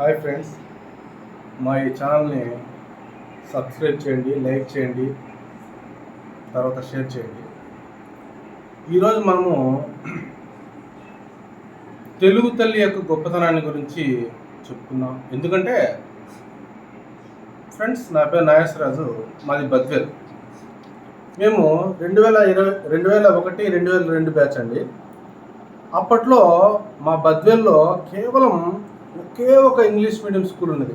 Hi friends. మా ఈ ఛానల్ని సబ్స్క్రైబ్ చేయండి లైక్ చేయండి తర్వాత షేర్ చేయండి. ఈరోజు మనము తెలుగు తల్లి యొక్క గొప్పతనాన్ని గురించి చెప్పుకున్నాం ఎందుకంటే ఫ్రెండ్స్ నా పేరు నాగేశ్వరరాజు మాది బద్వేల్. మేము రెండు వేల ఇరవై రెండు వేల ఒకటి రెండు వేల రెండు బ్యాచ్ అండి. అప్పట్లో మా బద్వేల్లో కేవలం ఒకే ఒక ఇంగ్లీష్ మీడియం స్కూల్ ఉన్నది.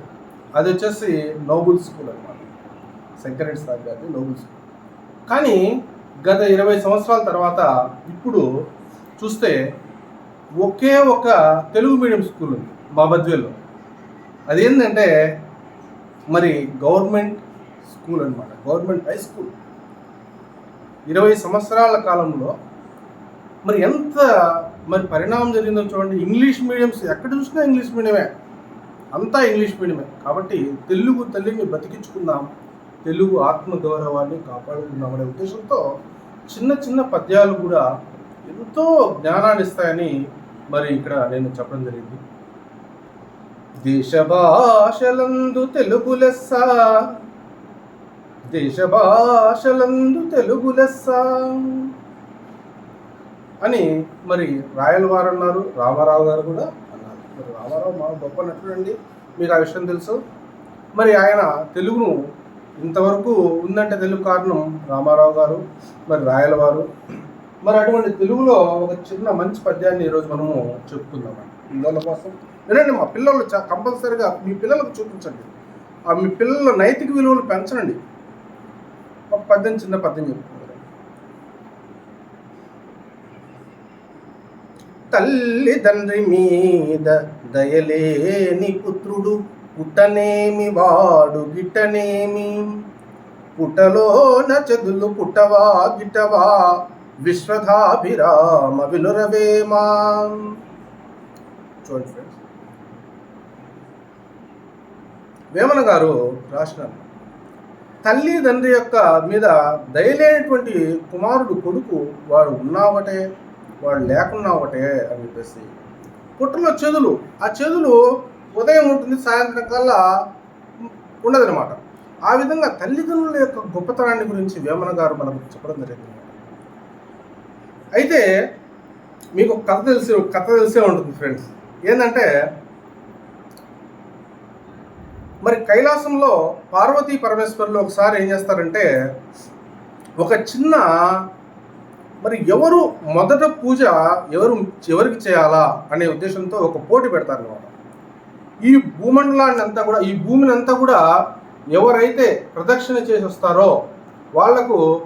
అది వచ్చేసి నోబుల్ స్కూల్ అనమాట శంకరెడ్డి సార్ గారి నోబుల్ స్కూల్. కానీ గత ఇరవై సంవత్సరాల తర్వాత ఇప్పుడు చూస్తే ఒకే ఒక తెలుగు మీడియం స్కూల్ ఉంది మా బద్వేల్లో అదేంటంటే మరి గవర్నమెంట్ స్కూల్ అనమాట గవర్నమెంట్ హై స్కూల్. ఇరవై సంవత్సరాల కాలంలో మరి ఎంత మరి పరిణామం జరిగిందో చూడండి. ఇంగ్లీష్ మీడియంస్ ఎక్కడ చూసినా ఇంగ్లీష్ మీడియమే. అంతా ఇంగ్లీష్ మీడియమే. కాబట్టి తెలుగు తల్లిని బతికించుకుందాం. తెలుగు ఆత్మగౌరవాన్ని కాపాడుకుందాం అనే ఉద్దేశంతో చిన్న చిన్న పద్యాలు కూడా ఎంతో జ్ఞానాన్ని ఇస్తాయని మరి ఇక్కడ నేను చెప్పడం జరిగింది. దేశ భాషలందు తెలుగు లెస్స. దేశ భాషలందు తెలుగు లెస్స. అని మరి రాయల వారు అన్నారు రామారావు గారు కూడా అన్నారు. మరి రామారావు మా గొప్ప నటుడు అండి మీకు ఆ విషయం తెలుసు. మరి ఆయన తెలుగును ఇంతవరకు ఉందంటే తెలుగు కారణం రామారావు గారు మరి రాయల వారు. మరి అటువంటి తెలుగులో ఒక చిన్న మంచి పద్యాన్ని ఈరోజు మనము చెప్పుకుందాం పిల్లల కోసం? వినండి మా పిల్లలు కంపల్సరీగా మీ పిల్లలకు చూపించండి. ఆ మీ పిల్లల నైతిక విలువలు పెంచండి ఒక పద్యం చిన్న పద్యం చెప్పుకుంటారు తల్లిదండ్రి మీద దయలేని పుత్రుడు పుట్టనేమి వాడు గిట్టనేమి? పుట్టలోన చెదులు పుట్టవా గిట్టవా? విశ్వధాభిరామ విలురవేమా? చూడండి ఫ్రెండ్స్ వేమన గారు రాసినారు. తల్లి తండ్రి యొక్క మీద దయలేనటువంటి కుమారుడు కొడుకు వాడు ఉన్నావటే? వాళ్ళు లేకున్నా ఒకటే అని చెప్పేసి. పుట్టలో చెదులు ఆ చెదులు ఉదయం ఉంటుంది సాయంత్రం కల్లా ఉండదనమాట ఆ విధంగా తల్లిదండ్రుల యొక్క గొప్పతనాన్ని గురించి వేమన గారు మనకు చెప్పడం జరిగింది అయితే మీకు ఒక కథ తెలిసి ఒక కథ తెలిసే ఉంటుంది ఫ్రెండ్స్. ఏంటంటే మరి కైలాసంలో పార్వతీ పరమేశ్వరులు ఒకసారి ఏం చేస్తారంటే ఒక చిన్న మరి ఎవరు మొదట పూజ ఎవరు ఎవరికి చేయాలా అనే ఉద్దేశంతో ఒక పోటీ పెడతారనమాట ఈ భూమండలాన్ని అంతా కూడా ఈ భూమిని అంతా కూడా ఎవరైతే ప్రదక్షిణ చేసి వస్తారో వాళ్ళకు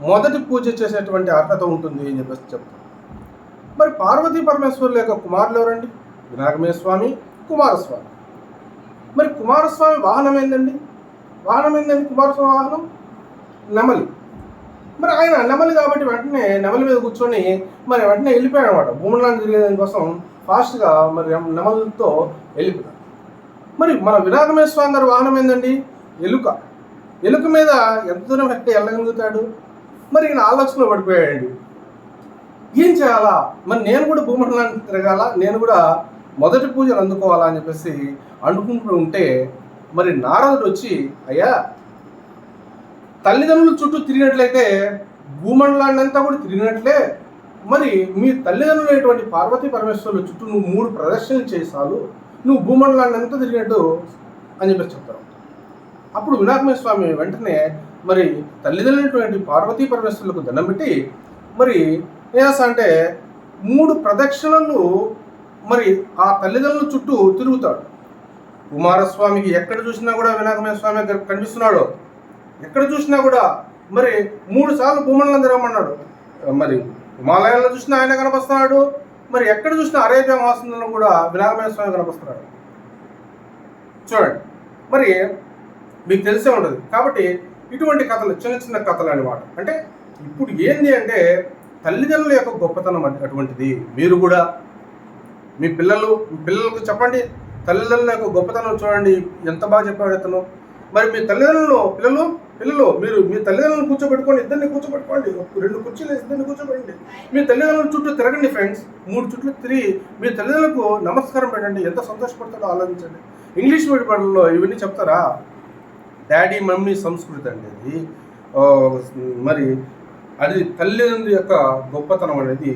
మొదటి పూజ చేసేటువంటి అర్హత ఉంటుంది అని చెప్పేసి చెప్తారు. మరి పార్వతీ పరమేశ్వరుల యొక్క కుమారులు ఎవరండి? వినాయకమే స్వామి కుమారస్వామి. మరి కుమారస్వామి వాహనం ఏందండి? వాహనం ఏందండి? కుమారస్వామి వాహనం? నెమలి. మరి ఆయన నెమలి కాబట్టి వెంటనే నెమలి మీద కూర్చొని మరి వెంటనే వెళ్ళిపోయాడు అనమాట భూమండలాన్ని తిరిగే దానికోసం ఫాస్ట్గా మరి నెమలితో వెళ్ళిపోయాడు. మరి మన విరాగమే స్వామి గారి వాహనం ఏందండి? ఎలుక. ఎలుక మీద ఎంత దూరం ఎట్టి వెళ్ళగలుగుతాడు? మరి ఈయన ఆలోచనలో పడిపోయాడు ఏం చేయాలా? మరి నేను కూడా భూమండలాన్ని తిరగాల? నేను కూడా మొదటి పూజలు అందుకోవాలా అని చెప్పేసి అనుకుంటూ ఉంటే మరి నారదుడు వచ్చి అయ్యా తల్లిదండ్రులు చుట్టూ తిరిగినట్లయితే భూమండలాన్నంతా కూడా తిరిగినట్లే. మరి మీ తల్లిదండ్రులైనటువంటి పార్వతీ పరమేశ్వరుల చుట్టూ నువ్వు మూడు ప్రదర్శనలు చేసాలు నువ్వు భూమండలాన్నంతా తిరిగినట్టు అని చెప్పేసి చెప్తారు. అప్పుడు వినాయకమే స్వామి వెంటనే మరి తల్లిదండ్రులైనటువంటి పార్వతీ పరమేశ్వరులకు దండం పెట్టి మరి ఏం అంటే మూడు ప్రదక్షిణలు మరి ఆ తల్లిదండ్రుల చుట్టూ తిరుగుతాడు. కుమారస్వామికి ఎక్కడ చూసినా కూడా వినాయకమే స్వామి కనిపిస్తున్నాడు. ఎక్కడ చూసినా కూడా మరి మూడు సార్లు భూమండలం తిరగమన్నాడు మరి హిమాలయాల్లో చూసినా ఆయన కనిపిస్తున్నాడు మరి ఎక్కడ చూసినా అరేబియా మహాసంలో కూడా వినాయకమైన స్వామి కనిపిస్తున్నాడు చూడండి. మరి మీకు తెలిసే ఉండదు కాబట్టి ఇటువంటి కథలు చిన్న చిన్న కథలు అనమాట అంటే ఇప్పుడు ఏంది అంటే తల్లిదండ్రుల యొక్క గొప్పతనం అటువంటిది. మీరు కూడా మీ పిల్లలు మీ పిల్లలకు చెప్పండి. తల్లిదండ్రుల యొక్క గొప్పతనం చూడండి. ఎంత బాగా చెప్పాడు అతను. మరి మీ తల్లిదండ్రులు పిల్లలు పిల్లలు మీరు మీ తల్లిదండ్రులను కూర్చోబెట్టుకోండి ఇద్దరిని కూర్చోబెట్టుకోండి. రెండు కుర్చీలు ఇద్దరిని కూర్చోబెట్టండి. మీ తల్లిదండ్రుల చుట్టూ తిరగండి ఫ్రెండ్స్ మూడు చుట్లు తిరిగి మీ తల్లిదండ్రులకు నమస్కారం పెట్టండి. ఎంత సంతోషపడతాడో ఆలోచించండి. ఇంగ్లీష్ మీడియం ఇవన్నీ చెప్తారా? డాడీ మమ్మీ సంస్కృతి అండి అది. మరి అది తల్లిదండ్రుల యొక్క గొప్పతనం అనేది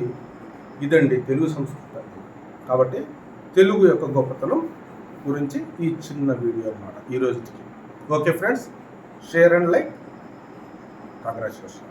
ఇదండి తెలుగు సంస్కృతి అండి. కాబట్టి తెలుగు యొక్క గొప్పతనం గురించి ఈ చిన్న వీడియో అన్నమాట. ఈ okay friends share and like congratulation